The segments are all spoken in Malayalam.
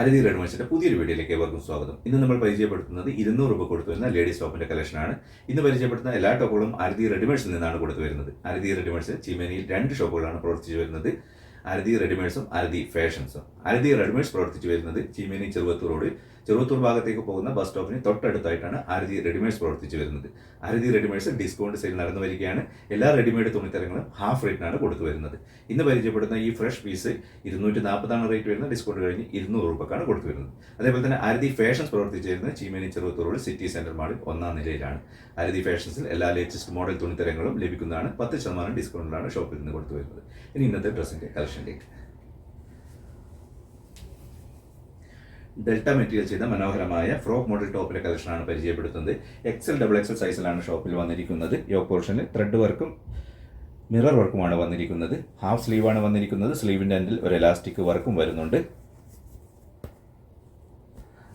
അരതി റെഡ്മേഴ്സിന്റെ പുതിയൊരു വീഡിയോയിലേക്ക് ഏവർക്കും സ്വാഗതം. ഇന്ന് നമ്മൾ പരിചയപ്പെടുത്തുന്നത് ഇരുന്നൂറ് രൂപ കൊടുത്തു വരുന്ന ലേഡീസ് ടോപ്പിന്റെ കളക്ഷനാണ് ഇന്ന് പരിചയപ്പെടുത്തുന്ന എല്ലാ ടോപ്പുകളും അരതി റെഡിമേഴ്സിൽ നിന്നാണ് കൊടുത്തു വരുന്നത്. അരതി റെഡിമേഴ്സ് ചീമേനിയിൽ രണ്ട് ഷോപ്പുകളാണ് പ്രവർത്തിച്ചു വരുന്നത്. അരതി റെഡിമേഡ്സും അരതി ഫാഷൻസും അരതി റെഡിമേഡ്സ് പ്രവർത്തിച്ചു വരുന്നത് ചീമേനി ചെറുവത്തൂർ റോഡ്. ചെറുവത്തൂർ ഭാഗത്തേക്ക് പോകുന്ന ബസ് സ്റ്റോപ്പിന് തൊട്ടടുത്തായിട്ടാണ് അരതി റെഡിമേഡ്സ് പ്രവർത്തിച്ചു വരുന്നത്. അരതി റെഡിമേഡ്സ് ഡിസ്കൗണ്ട് സെയിൽ നടന്നു വരികയാണ്. എല്ലാ റെഡിമേഡ് തുണിത്തരങ്ങളും ഹാഫ് റേറ്റിനാണ് കൊടുത്തു വരുന്നത്. ഇന്ന് പരിചയപ്പെടുന്ന ഈ ഫ്രഷ് പീസ് ഇരുന്നൂറ്റി നാൽപ്പതാണ് റേറ്റ് വരുന്നത്. ഡിസ്കൗണ്ട് കഴിഞ്ഞ് ഇരുന്നൂറ് രൂപക്കാണ് കൊടുത്തു വരുന്നത്. അതേപോലെ തന്നെ അരതി ഫാഷൻസ് പ്രവർത്തിച്ചു വരുന്നത് Cheemeni Cheruvathur road city centre മാളിൽ ഒന്നാം നിലയിലാണ്. അരതി ഫാഷൻസിൽ എല്ലാ ലേറ്റസ്റ്റ് മോഡൽ തുണിത്തരങ്ങളും ലഭിക്കുന്നതാണ് പത്ത് ശതമാനം ഡിസ്കൗണ്ടിലാണ് ഷോപ്പിൽ നിന്ന് കൊടുത്തു വരുന്നത്. ഇനി ഇന്നത്തെ ഡ്രസ്സിന്റെ കളക്ഷനിലേക്ക് ഡെൽറ്റ മെറ്റീരിയൽ ചെയ്ത മനോഹരമായ ഫ്രോക്ക് മോഡൽ ടോപ്പിലെ കളക്ഷനാണ് പരിചയപ്പെടുത്തുന്നത്. എക്സൽ ഡബിൾ എക്സൽ സൈസിലാണ് ഷോപ്പിൽ വന്നിരിക്കുന്നത്. യോ പോർഷനിൽ ത്രെഡ് വർക്കും മിറർ വർക്കുമാണ് വന്നിരിക്കുന്നത്. ഹാഫ് സ്ലീവാണ് വന്നിരിക്കുന്നത്. സ്ലീവിന്റെ എൻഡിൽ ഒരു എലാസ്റ്റിക് വർക്കും വരുന്നുണ്ട്.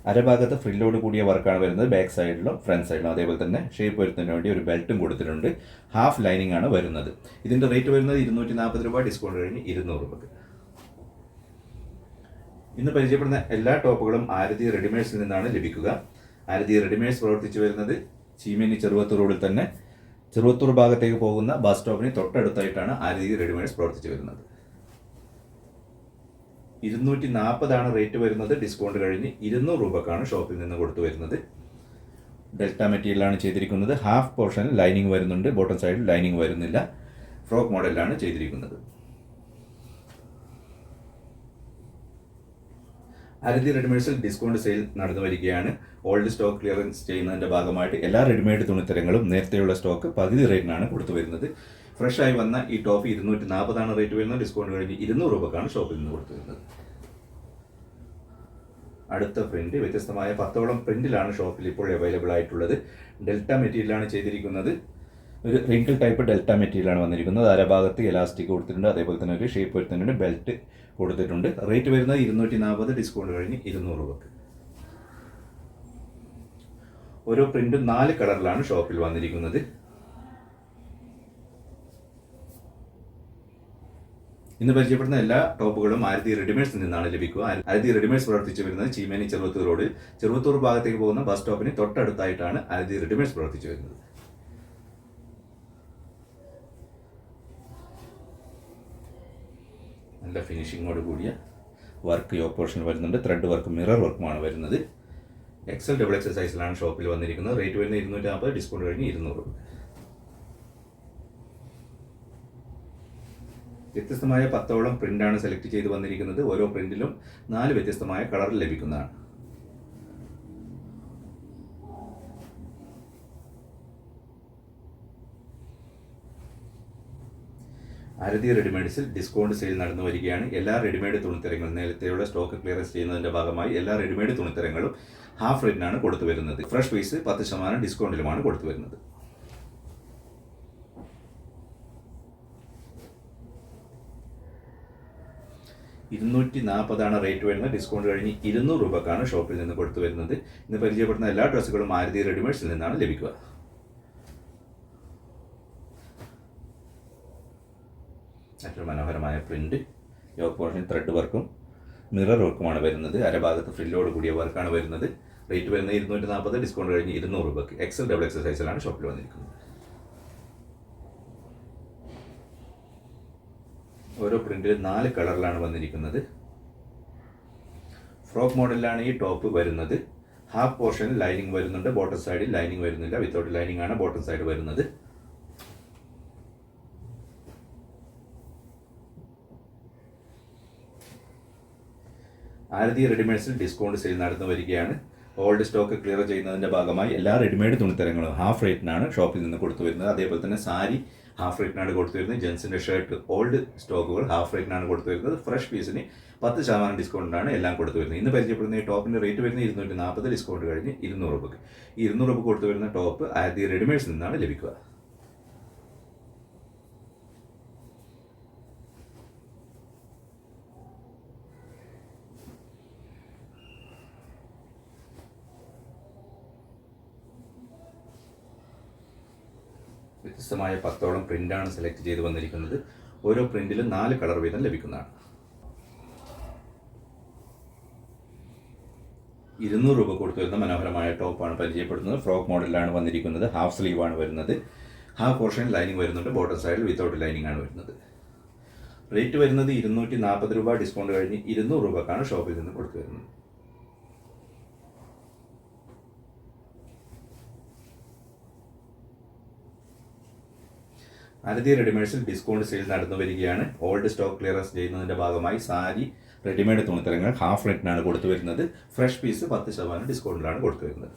അരഭാഗത്ത് ഫ്രില്ലോട് കൂടിയ വർക്കാണ് വരുന്നത്. ബാക്ക് സൈഡിലും ഫ്രണ്ട് സൈഡിലും അതേപോലെ തന്നെ ഷേപ്പ് വരുന്നതിന് വേണ്ടി ഒരു ബെൽറ്റും കൊടുത്തിട്ടുണ്ട്. ഹാഫ് ലൈനിങ് ആണ് വരുന്നത്. ഇതിന്റെ റേറ്റ് വരുന്നത് ഇരുന്നൂറ്റി നാൽപ്പത് രൂപ ഡിസ്കൗണ്ട് കഴിഞ്ഞ് ഇരുന്നൂറ് രൂപക്ക്. ഇന്ന് പരിചയപ്പെടുന്ന എല്ലാ ടോപ്പുകളും ആരതി റെഡിമേഡ്സിൽ നിന്നാണ് ലഭിക്കുക. ആരതി റെഡിമേഡ്സ് പ്രവർത്തിച്ചു വരുന്നത് ചീമേനി ചെറുവത്തൂർ റോഡിൽ തന്നെ. ചെറുവത്തൂർ ഭാഗത്തേക്ക് പോകുന്ന ബസ് സ്റ്റോപ്പിന് തൊട്ടടുത്തായിട്ടാണ് ആരതി റെഡിമേഡ്സ് പ്രവർത്തിച്ചു വരുന്നത്. ഇരുന്നൂറ്റി നാൽപ്പതാണ് റേറ്റ് വരുന്നത്. ഡിസ്കൗണ്ട് കഴിഞ്ഞ് ഇരുന്നൂറ് രൂപക്കാണ് ഷോപ്പിൽ നിന്ന് കൊടുത്തു വരുന്നത്. ഡെൽറ്റ മെറ്റീരിയലാണ് ചെയ്തിരിക്കുന്നത്. ഹാഫ് പോർഷൻ ലൈനിങ് വരുന്നുണ്ട്. ബോട്ടം സൈഡിൽ ലൈനിങ് വരുന്നില്ല. ഫ്രോക്ക് മോഡലാണ് ചെയ്തിരിക്കുന്നത്. അരതി റെഡിമെയ്ഡ്സിൽ ഡിസ്കൗണ്ട് സെയിൽ നടന്നു വരികയാണ്. ഓൾഡ് സ്റ്റോക്ക് ക്ലിയറൻസ് ചെയ്യുന്നതിന്റെ ഭാഗമായിട്ട് എല്ലാ റെഡിമെയ്ഡ് തുണിത്തരങ്ങളും നേരത്തെയുള്ള സ്റ്റോക്ക് പകുതി റേറ്റിനാണ് കൊടുത്തു വരുന്നത്. ഫ്രഷ് ആയി വന്ന ഈ ടോഫി ഇരുന്നൂറ്റി നാൽപ്പതാണ് റേറ്റ് വരുന്നത്. ഡിസ്കൗണ്ട് കഴിഞ്ഞ് ഇരുന്നൂറ് രൂപക്കാണ് ഷോപ്പിൽ നിന്ന് കൊടുത്തു വരുന്നത് അടുത്ത പ്രിന്റ് വ്യത്യസ്തമായ പത്തോളം പ്രിന്റിലാണ് ഷോപ്പിൽ ഇപ്പോൾ അവൈലബിൾ ആയിട്ടുള്ളത്. ഡെൽറ്റ മെറ്റീരിയലാണ് ചെയ്തിരിക്കുന്നത്. ഒരു റിങ്കിൾ ടൈപ്പ് ഡെൽറ്റ മെറ്റീരിയലാണ് വന്നിരിക്കുന്നത്. അരഭാഗത്ത് ഇലാസ്റ്റിക് കൊടുത്തിട്ടുണ്ട്. അതേപോലെ തന്നെ ഒരു ഷേപ്പ് വരുത്തുന്നുണ്ട്. ബെൽറ്റ് കൊടുത്തിട്ടുണ്ട്. റേറ്റ് വരുന്നത് ഇരുന്നൂറ്റി നാൽപ്പത് ഡിസ്കൗണ്ട് കഴിഞ്ഞ് ഇരുന്നൂറ് രൂപക്ക്. ഓരോ പ്രിന്റും നാല് കളറിലാണ് ഷോപ്പിൽ വന്നിരിക്കുന്നത്. ഇന്ന് പരിചയപ്പെടുന്ന എല്ലാ ടോപ്പുകളും ആരതി റെഡിമേഡ്സിൽ നിന്നാണ് ലഭിക്കുക. ആരതി റെഡിമേഡ്സ് പ്രവർത്തിച്ചു വരുന്നത് ചീമേനി ചെറുവത്തൂർ റോഡിൽ ചെറുവത്തൂർ ഭാഗത്തേക്ക് പോകുന്ന ബസ് സ്റ്റോപ്പിന് തൊട്ടടുത്തായിട്ടാണ് ആരതി റെഡിമേഡ്സ് പ്രവർത്തിച്ചു വരുന്നത്. നല്ല ഫിനിഷിങ്ങോട് കൂടിയ വർക്ക് യോ പോർഷൻ വരുന്നുണ്ട്. ത്രെഡ് വർക്ക് മിറർ വർക്കുമാണ് വരുന്നത്. എക്സൽ ഡബിൾ എക്സൽ സൈസിലാണ് ഷോപ്പിൽ വന്നിരിക്കുന്നത്. റേറ്റ് വരുന്നത് ഇരുന്നൂറ്റി നാൽപ്പത് ഡിസ്കൗണ്ട് കഴിഞ്ഞ് ഇരുന്നൂറ്. വ്യത്യസ്തമായ പത്തോളം പ്രിന്റാണ് സെലക്ട് ചെയ്ത് വന്നിരിക്കുന്നത്. ഓരോ പ്രിന്റിലും നാല് വ്യത്യസ്തമായ കളർ ലഭിക്കുന്നതാണ്. അരതി റെഡിമെയ്ഡ്സിൽ ഡിസ്കൗണ്ട് സെയിൽ നടന്നു വരികയാണ്. എല്ലാ റെഡിമെയ്ഡ് തുണിത്തരങ്ങളും നേരത്തെയുള്ള സ്റ്റോക്ക് ക്ലിയറൻസ് ചെയ്യുന്നതിന്റെ ഭാഗമായി എല്ലാ റെഡിമെയ്ഡ് തുണിത്തരങ്ങളും ഹാഫ് റേറ്റിനാണ് കൊടുത്തു വരുന്നത്. ഫ്രഷ് പീസ് പത്ത് ശതമാനം ഡിസ്കൗണ്ടിലുമാണ് കൊടുത്തു വരുന്നത്. ഇരുന്നൂറ്റി നാൽപ്പതാണ് റേറ്റ് വരുന്നത്. ഡിസ്കൗണ്ട് കഴിഞ്ഞ് ഇരുന്നൂറ് രൂപക്കാണ് ഷോപ്പിൽ നിന്ന് കൊടുത്തു വരുന്നത്. ഇന്ന് പരിചയപ്പെടുന്ന എല്ലാ ഡ്രസ്സുകളും മാരുതി റെഡിമേഡ്സിൽ നിന്നാണ് ലഭിക്കുക. മറ്റൊരു മനോഹരമായ പ്രിന്റ് യോക്ക് പോർഷൻ ത്രെഡ് വർക്കും മിറർ വർക്കുമാണ് വരുന്നത്. അരഭാഗത്ത് ഫ്രില്ലോട് കൂടിയ വർക്കാണ് വരുന്നത്. റേറ്റ് വരുന്നത് ഇരുന്നൂറ്റി നാൽപ്പത് ഡിസ്കൗണ്ട് കഴിഞ്ഞ് ഇരുന്നൂറ് രൂപയ്ക്ക് എക്സൽ ഡബിൾ എക്സൽ സൈസിലാണ് ഷോപ്പിൽ വന്നിരിക്കുന്നത്. ഓരോ പ്രിന്റിൽ നാല് കളറിലാണ് വന്നിരിക്കുന്നത്. ഫ്രോക്ക് മോഡലിലാണ് ഈ ടോപ്പ് വരുന്നത്. ഹാഫ് പോർഷൻ ലൈനിങ് വരുന്നുണ്ട്. ബോട്ടം സൈഡിൽ ലൈനിങ് വരുന്നില്ല. വിത്തൗട്ട് ലൈനിങ് ആണ് ബോട്ടം സൈഡ് വരുന്നത്. ആരതി റെഡിമെയ്ഡ്സിൽ ഡിസ്കൗണ്ട് സെയിൽ നടന്നു വരികയാണ്. ഓൾഡ് സ്റ്റോക്ക് ക്ലിയർ ചെയ്യുന്നതിന്റെ ഭാഗമായി എല്ലാ റെഡിമെയ്ഡ് തുണിത്തരങ്ങളും ഹാഫ് റേറ്റിനാണ് ഷോപ്പിൽ നിന്ന് കൊടുത്തു വരുന്നത്. അതേപോലെ തന്നെ സാരി ഹാഫ് റേറ്റിനാണ് കൊടുത്തു വരുന്നത് ജെൻസിന്റെ ഷർട്ട് ഓൾഡ് സ്റ്റോക്കുകൾ ഹാഫ് റേറ്റിനാണ് കൊടുത്തു വരുന്നത് ഫ്രഷ് പീസിന് പത്ത് ശതമാനം ഡിസ്കൗണ്ടാണ് എല്ലാം കൊടുത്തു വരുന്നത് ഇന്ന് പരിചയപ്പെടുന്ന ഈ ടോപ്പിന്റെ റേറ്റ് വരുന്നത് ഇരുന്നൂറ്റി നാൽപ്പത് ഡിസ്കൗണ്ട് കഴിഞ്ഞ് ഇരുന്നൂറ് രൂപയ്ക്ക് ഈ ഇരുന്നൂറ് രൂപ കൊടുത്തു വരുന്ന ടോപ്പ് ആദ്യ റെഡിമെയ്ഡ്സ് നിന്നാണ് ലഭിക്കുക. വ്യത്യസ്തമായ പത്തോളം പ്രിന്റാണ് സെലക്ട് ചെയ്ത് വന്നിരിക്കുന്നത്. ഓരോ പ്രിന്റിലും നാല് കളർ വീതം ലഭിക്കുന്നതാണ്. ഇരുന്നൂറ് രൂപ കൊടുത്തു വരുന്ന മനോഹരമായ ടോപ്പാണ് പരിചയപ്പെടുത്തുന്നത് ഫ്രോക്ക് മോഡലിലാണ് വന്നിരിക്കുന്നത്. ഹാഫ് സ്ലീവ് ആണ് വരുന്നത്. ഹാഫ് പോർഷൻ ലൈനിങ് വരുന്നുണ്ട്. ബോട്ടം സൈഡിൽ വിത്തൗട്ട് ലൈനിങ് ആണ് വരുന്നത്. റേറ്റ് വരുന്നത് ഇരുന്നൂറ്റി നാൽപ്പത് രൂപ. ഡിസ്കൗണ്ട് കഴിഞ്ഞ് ഇരുന്നൂറ് രൂപക്കാണ് ഷോപ്പിൽ നിന്ന് കൊടുത്തു വരുന്നത്. ആരതി റെഡിമെയ്ഡ്സിൽ ഡിസ്കൗണ്ട് സെയിൽ നടന്നു വരികയാണ്. ഓൾഡ് സ്റ്റോക്ക് ക്ലിയറൻസ് ചെയ്യുന്നതിന്റെ ഭാഗമായി സാരി റെഡിമെയ്ഡ് തുണിത്തരങ്ങൾ ഹാഫ് റേറ്റിനാണ് കൊടുത്തു വരുന്നത്. ഫ്രഷ് പീസ് പത്ത് ശതമാനം ഡിസ്കൗണ്ടിലാണ് കൊടുത്തു വരുന്നത്.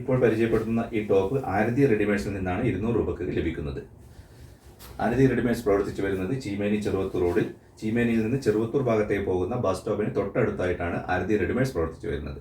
ഇപ്പോൾ പരിചയപ്പെടുത്തുന്ന ഈ ടോപ്പ് ആരതി റെഡിമെയ്ഡ്സിൽ നിന്നാണ് ഇരുന്നൂറ് രൂപക്ക് ലഭിക്കുന്നത്. ആരതി റെഡിമെയ്ഡ്സ് പ്രവർത്തിച്ചു വരുന്നത് ചീമേനി ചെറുവത്തൂർ റോഡിൽ. ചീമേനിയിൽ നിന്ന് ചെറുവത്തൂർ ഭാഗത്തേക്ക് പോകുന്ന ബസ് സ്റ്റോപ്പിന് തൊട്ടടുത്തായിട്ടാണ് അനധി റെഡിമെയ്ഡ്സ് പ്രവർത്തിച്ചു വരുന്നത്.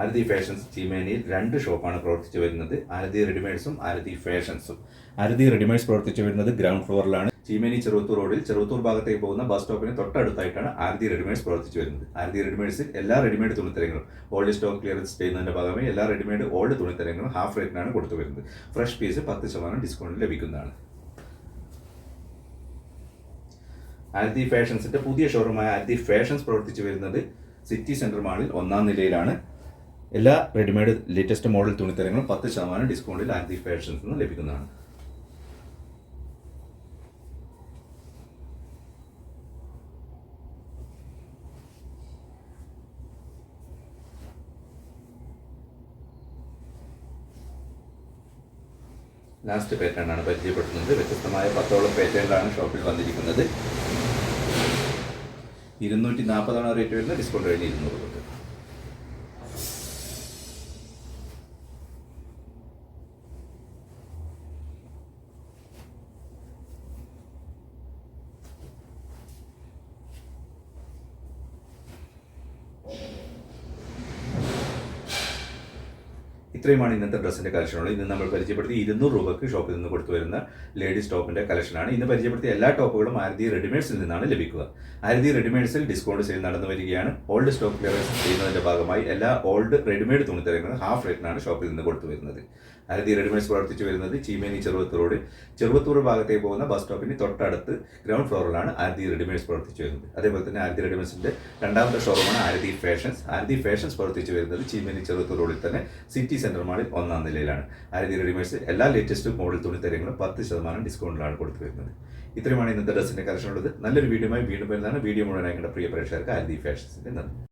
ആരതി ഫാഷൻസ് ചീമേനിയിൽ രണ്ട് ഷോപ്പാണ് പ്രവർത്തിച്ചു വരുന്നത്. ആരതി റെഡിമെയ്ഡ്സും ആരതി ഫാഷൻസും. ആരതി റെഡിമെയ്ഡ്സ് പ്രവർത്തിച്ചു വരുന്നത് ഗ്രൗണ്ട് ഫ്ലോറിലാണ്. ചീമേനി ചെറുത്തൂർ റോഡിൽ ചെറുത്തൂർ ഭാഗത്തേക്ക് പോകുന്ന ബസ് സ്റ്റോപ്പിന് തൊട്ടടുത്തായിട്ടാണ് ആരതി റെഡിമേഡ്സ് പ്രവർത്തിച്ചു വരുന്നത്. ആരതി റെഡിമെയ്ഡ്സിൽ എല്ലാ റെഡിമേഡ് തുണിത്തരങ്ങളും ഓൾഡ് സ്റ്റോക്ക് ക്ലിയറൻസ് ചെയ്യുന്നതിന്റെ ഭാഗമായി എല്ലാ റെഡിമേഡ് ഓൾഡ് തുണിത്തരങ്ങളും ഹാഫ് റേറ്റിനാണ് കൊടുത്തു വരുന്നത്. ഫ്രഷ് പീസ് പത്ത് ശതമാനം ഡിസ്കൗണ്ട് ലഭിക്കുന്നതാണ്. ആരതി ഫാഷൻസിന്റെ പുതിയ ഷോറൂമായ ആരതി ഫാഷൻസ് പ്രവർത്തിച്ചു വരുന്നത് സിറ്റി സെന്റർ മാളിൽ ഒന്നാം നിലയിലാണ്. എല്ലാ റെഡിമേഡ് ലേറ്റസ്റ്റ് മോഡൽ തുണിത്തരങ്ങളും പത്ത് ശതമാനം ഡിസ്കൗണ്ടിൽ ആരതി ഫാഷൻസ് നിന്ന് ലഭിക്കുന്നതാണ്. ലാസ്റ്റ് പാറ്റേൺ ആണ് പരിചയപ്പെടുത്തുന്നത്. വ്യത്യസ്തമായ പത്തോളം പാറ്റേണിലാണ് ഷോപ്പിൽ വന്നിരിക്കുന്നത്. ഇരുന്നൂറ്റി നാൽപ്പതാണ് റേറ്റ് വരുന്നത്. ഡിസ്കൗണ്ട് കഴിഞ്ഞ് ഇരുന്നൂറ് രൂപ ഇത്രയുമാണ് ഇന്നത്തെ ഡ്രസ്സിന്റെ കളക്ഷനുള്ളത് ഇന്ന് നമ്മൾ പരിചയപ്പെടുത്തി ഇരുന്നൂറ് രൂപയ്ക്ക് ഷോപ്പിൽ നിന്ന് കൊടുത്തു വരുന്ന ലേഡീസ് ടോപ്പിന്റെ കളക്ഷനാണ് ഇന്ന് പരിചയപ്പെടുത്തിയ എല്ലാ ടോപ്പുകളും ആരതി റെഡിമെയ്ഡ്സിൽ നിന്നാണ് ലഭിക്കുക. ആരതി റെഡിമെയ്ഡ്സിൽ ഡിസ്കൗണ്ട് സെയിൽ നടന്നു വരികയാണ്. ഓൾഡ് സ്റ്റോക്ക് ക്ലിയറൻസ് ചെയ്യുന്നതിന്റെ ഭാഗമായി എല്ലാ ഓൾഡ് റെഡിമെയ്ഡ് തുണിത്തരങ്ങളും ഹാഫ് റേറ്റിനാണ് ഷോപ്പിൽ നിന്ന് കൊടുത്തു വരുന്നത് ആരതി റെഡിമെയ്ഡ്സ് പ്രവർത്തിച്ചു വരുന്നത് ചീമേനി ചെറുവത്തൂർ റോഡ്. ചെറുവത്തൂർ ഭാഗത്തേക്ക് പോകുന്ന ബസ് സ്റ്റോപ്പിന് തൊട്ടടുത്ത് ഗ്രൗണ്ട് ഫ്ലോറിലാണ് ആരതി റെഡിമെയ്ഡ്സ് പ്രവർത്തിച്ചു വരുന്നത്. അതേപോലെ തന്നെ ആരതി റെഡിമെയ്ഡ്സിന്റെ രണ്ടാമത്തെ ഷോറൂമാണ് ആരതി ഫാഷൻസ് ആരതി ഫാഷൻസ് പ്രവർത്തിച്ചു വരുന്നത് ചീമേനി ചെറുവത്തൂർ റോഡിൽ തന്നെ സിറ്റി മാളിൽ ഒന്നാം നിലയിലാണ്. ആരതി റെഡിമേഡ്സ് എല്ലാ ലേറ്റസ്റ്റ് മോഡൽ തുണിത്തരങ്ങളും പത്ത് ശതമാനം ഡിസ്കൗണ്ടിലാണ് കൊടുത്തു വരുന്നത് ഇത്രയുമാണ് ഇന്നത്തെ ഡ്രസ്സിന്റെ കളക്ഷൻ ഉള്ളത്. നല്ലൊരു വീഡിയോയുമായി വീണ്ടും വരുന്നതാണ്. വീഡിയോ മുഴുവനായി പ്രിയ പ്രേക്ഷകർക്ക് ആരതി ഫാഷൻസിന്റെ നന്ദി.